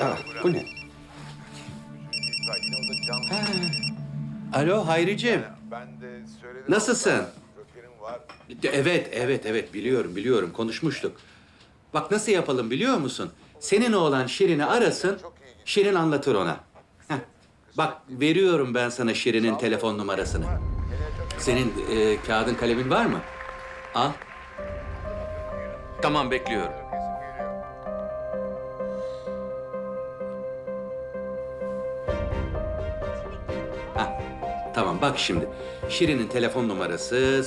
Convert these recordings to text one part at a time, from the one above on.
Aa, bu ne? Ha. Alo söyledim. Nasılsın? Evet, evet, evet. Biliyorum, biliyorum. Konuşmuştuk. Bak nasıl yapalım biliyor musun? Senin oğlan Şirin'i arasın, Şirin anlatır ona. Heh. Bak veriyorum ben sana Şirin'in telefon numarasını. Senin e, kağıdın kalemin var mı? Al. Tamam bekliyorum. Tamam bak şimdi. Şirin'in telefon numarası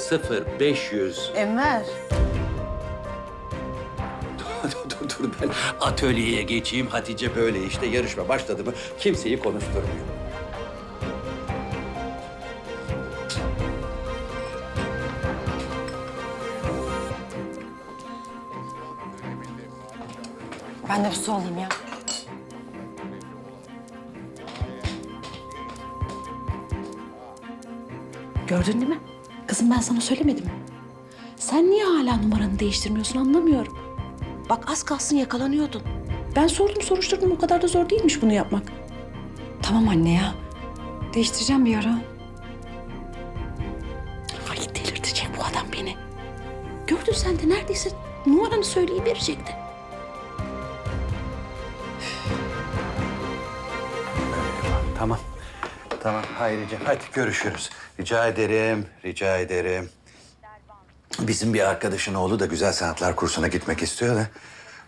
0500 Enver. dur dur dur ben atölyeye geçeyim. Hatice böyle işte yarışma başladı mı kimseyi konuşturmuyor. Ben de bir su alayım ya. Gördün değil mi? Kızım ben sana söylemedim mi? Sen niye hala numaranı değiştirmiyorsun anlamıyorum. Bak az kalsın yakalanıyordun. Ben sordum soruşturdum o kadar da zor değilmiş bunu yapmak. Tamam anne ya. Değiştireceğim bir ara. Ay delirtecek bu adam beni. Gördün sen de neredeyse numaranı söyleyiverecekti. Tamam. Tamam Hayricim hadi görüşürüz. Rica ederim, rica ederim. Bizim bir arkadaşın oğlu da güzel sanatlar kursuna gitmek istiyor da...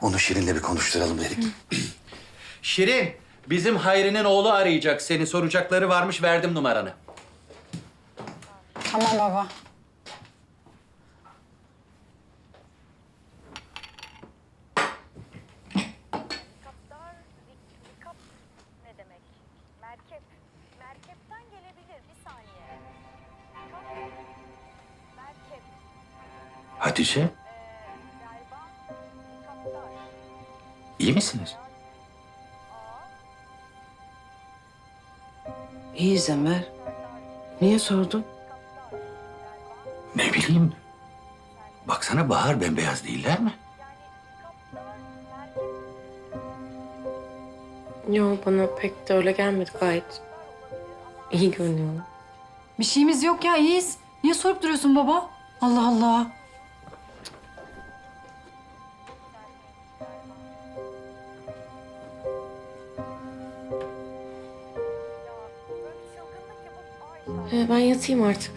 ...onu Şirin'le bir konuşturalım dedik. Şirin, bizim Hayri'nin oğlu arayacak. Seni soracakları varmış, verdim numaranı. Tamam baba. Hatice, iyi misiniz? İyiyiz Enver. Niye sordun? Ne bileyim. Baksana Bahar bembeyaz değiller mi? Yo bana pek de öyle gelmedi gayet. iyi görünüyor. Bir şeyimiz yok ya iyiyiz. Niye sorup duruyorsun baba? Allah Allah. Ee, ben yatayım artık.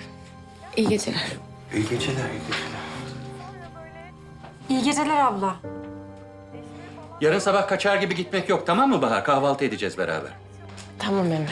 İyi geceler. İyi geceler, iyi geceler. İyi geceler abla. Yarın sabah kaçar gibi gitmek yok tamam mı Bahar? Kahvaltı edeceğiz beraber. Tamam Emre.